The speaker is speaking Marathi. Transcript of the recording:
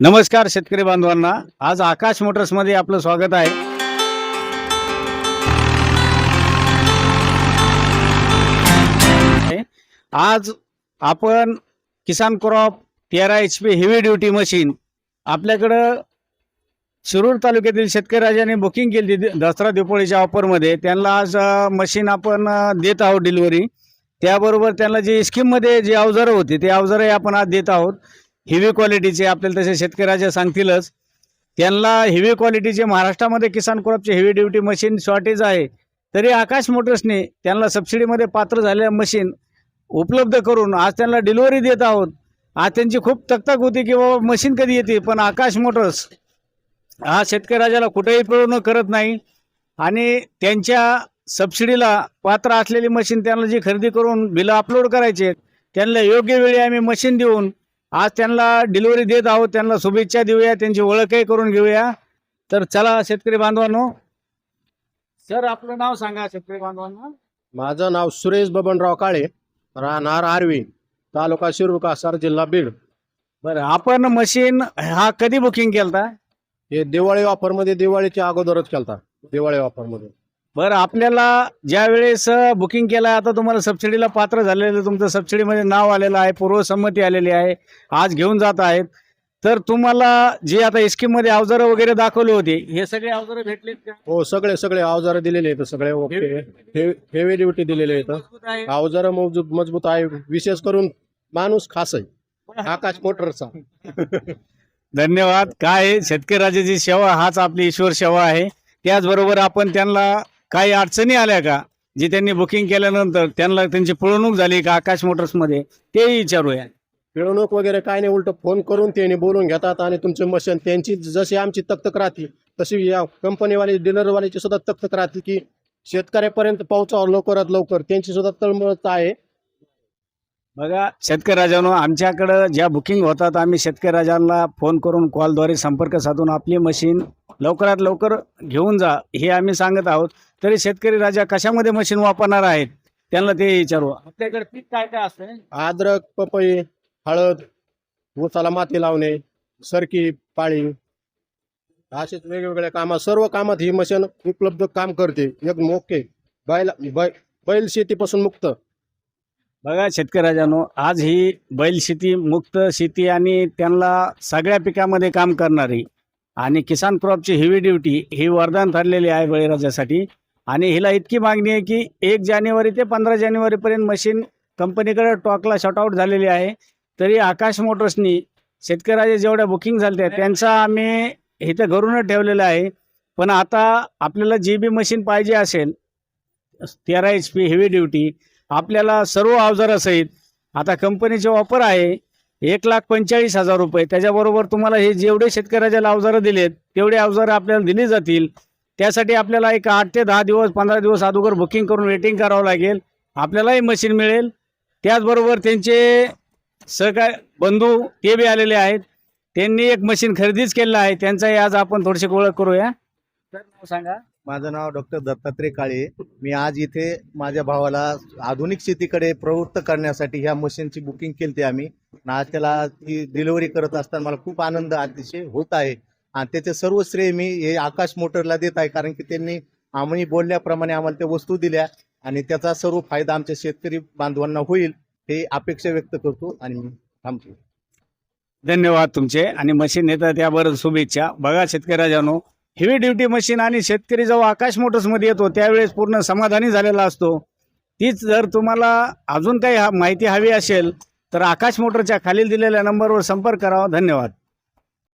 नमस्कार शेतकरी बांधवांना. आज आकाश मोटर्समध्ये आपलं स्वागत आहे. आज आपण किसान क्रॉप तेरा H P heavy duty machine आपल्याकडं शिरूर तालुक्यातील शेतकरी राजाने बुकिंग केली दसरा दिपोळीच्या ऑफरमध्ये त्यांना आज मशीन आपण देत आहोत डिलिव्हरी त्याबरोबर त्यांना जी स्कीममध्ये जी अवजारं होती ते अवजारही आपण आज देत आहोत. हेवी क्वालिटीचे आपल्याला तसे शेतकरी राजा सांगतीलच. त्यांना हेवी क्वालिटीचे महाराष्ट्रामध्ये किसान क्रॉपचे हेवी ड्युटी मशीन शॉर्टेज आहे. तरी आकाश मोटर्सने त्यांना सबसिडीमध्ये पात्र झालेल्या मशीन उपलब्ध करून आज त्यांना डिलिव्हरी देत आहोत. आज त्यांची खूप तकतक होती की बाबा मशीन कधी येते पण आकाश मोटर्स हा शेतकरी राजाला कुठेही पिळवणूक करत नाही. आणि त्यांच्या सबसिडीला पात्र असलेली मशीन त्यांना जी खरेदी करून बिलं अपलोड करायचे त्यांना योग्य वेळी आम्ही मशीन देऊन आज त्यांना डिलिव्हरी देत आहोत त्यांना शुभेच्छा देऊया त्यांची ओळखही करून घेऊया. तर चला शेतकरी बांधवांनो. सर आपलं नाव सांगा शेतकरी बांधवांना. माझं नाव सुरेश बबनराव काळे राहणार आर्वी तालुका शिरूर कासार जिल्हा बीड. बरं आपण मशीन हा कधी बुकिंग केलता? हे दिवाळी ऑफरमध्ये दिवाळीच्या अगोदरच केलता दिवाळी ऑफरमध्ये. बरं आपल्याला ज्या वेळेस बुकिंग केलं आता तुम्हाला सबसिडीला पात्र झालेलं तुमचं सबसिडीमध्ये नाव आलेलं आहे पूर्वसंमती आलेली आहे आज घेऊन जात आहेत. तर तुम्हाला जे आता स्कीममध्ये अवजारं वगैरे दाखवले होते हे सगळे अवजारं भेटलेत का? हो सगळे सगळे अवजार दिलेले आहेत सगळे ओके हेवी ड्युटी दिलेले आहेत. अवजार मजबूत मजबूत आहे. विशेष करून माणूस खास आहे. आकाश मोटरचा. धन्यवाद. काय आहे, शेतकरी राजाची सेवा हाच आपली ईश्वर सेवा आहे. त्याचबरोबर आपण त्यांना काही अडचणी आल्या का? जी त्यांनी बुकिंग केल्यानंतर त्यांना त्यांची पिळवणूक झाली का आकाश मोटर्समध्ये तेही विचारूया. पिळवणूक वगैरे काय नाही उलट फोन करून त्यांनी बोलून घेतात आणि तुमचे मशीन त्यांची जशी आमची तकतक राहते तशी या कंपनीवाले डीलरवाल्याची सुद्धा तकतक राहते की शेतकऱ्यापर्यंत पोहोचावं लवकरात लवकर. त्यांची सुद्धा तळमळत आहे. बघा शेतकरी राजानो आमच्याकडं ज्या बुकिंग होतात आम्ही शेतकरी राजांना फोन करून कॉलद्वारे संपर्क साधून आपली मशीन लवकरात लवकर घेऊन जा हे आम्ही सांगत आहोत. तरी शेतकरी राजा कशामध्ये मशीन वापरणार आहेत? त्यांना ते विचारू. आपल्याकडे पीक काय काय असतं अद्रक पपई हळद ऊसाला माती लावणे सरकी पाळी. असेच वेगवेगळ्या कामात सर्व कामात ही मशीन उपलब्ध काम करते. एक मोके बैल बै बैल शेतीपासून मुक्त. बघा शेतकरी राजानो आज ही बैल शेती मुक्त शेती आणि त्यांना सगळ्या पिकामध्ये काम करणारी. आणि किसान क्रॉपची हेवी ड्युटी ही वरदान ठरलेली आहे बळीराजासाठी. आणि हिला इतकी मागणी आहे की एक जानेवारी ते पंधरा जानेवारीपर्यंत मशीन कंपनीकडे टॉकला शॉर्टआउट झालेली आहे. तरी आकाश मोटर्सनी शेतकऱ्याच्या जेवढ्या बुकिंग झाल्या त्यांचा आम्ही इथं घरूनच ठेवलेलं आहे. पण आता आपल्याला जी बी मशीन पाहिजे असेल तेरा एच पी हेवी ड्युटी आपल्याला सर्व अवजारासहित आता कंपनीचे ऑफर आहे. एक लाख पंचेचाळीस हजार रुपये. त्याच्याबरोबर तुम्हाला हे जेवढे शेतकऱ्याच्या अवजारं दिलेत तेवढे अवजारं आपल्याला दिली जातील. त्यासाठी आपल्याला एक आठ ते दहा दिवस पंधरा दिवस अगोदर बुकिंग करून वेटिंग करावं लागेल. आपल्यालाही मशीन मिळेल. त्याचबरोबर त्यांचे सहकार बंधू ते बी आलेले आहेत. त्यांनी एक मशीन खरेदीच केलेलं आहे. त्यांचाही आज आपण थोडीशी ओळख करूया. तर सांगा. माझं नाव डॉक्टर दत्तात्रय काळे. मी आज इथे माझ्या भावाला आधुनिक शेतीकडे प्रवृत्त करण्यासाठी ह्या मशीनची बुकिंग केली आम्ही. आज त्याला ती डिलिव्हरी करत असताना मला खूप आनंद अतिशय होत आहे. आणि त्याचे सर्व श्रेय मी हे आकाश मोटरला देत आहे कारण की त्यांनी आम्ही बोलल्याप्रमाणे आम्हाला त्या वस्तू दिल्या आणि त्याचा सर्व फायदा आमच्या शेतकरी बांधवांना होईल हे अपेक्षा व्यक्त करतो आणि थांबतो. धन्यवाद तुमचे. आणि मशीन येतात त्याबरोबर शुभेच्छा. बघा शेतकऱ्या राजानो हेवी ड्युटी मशीन आणि शेतकरी जेव्हा आकाश मोटर्समध्ये येतो त्यावेळेस पूर्ण समाधानी झालेला असतो. तीच जर तुम्हाला अजून काही हा- माहिती हवी असेल तर आकाश मोटरच्या खालील दिलेल्या नंबरवर संपर्क करावा. धन्यवाद.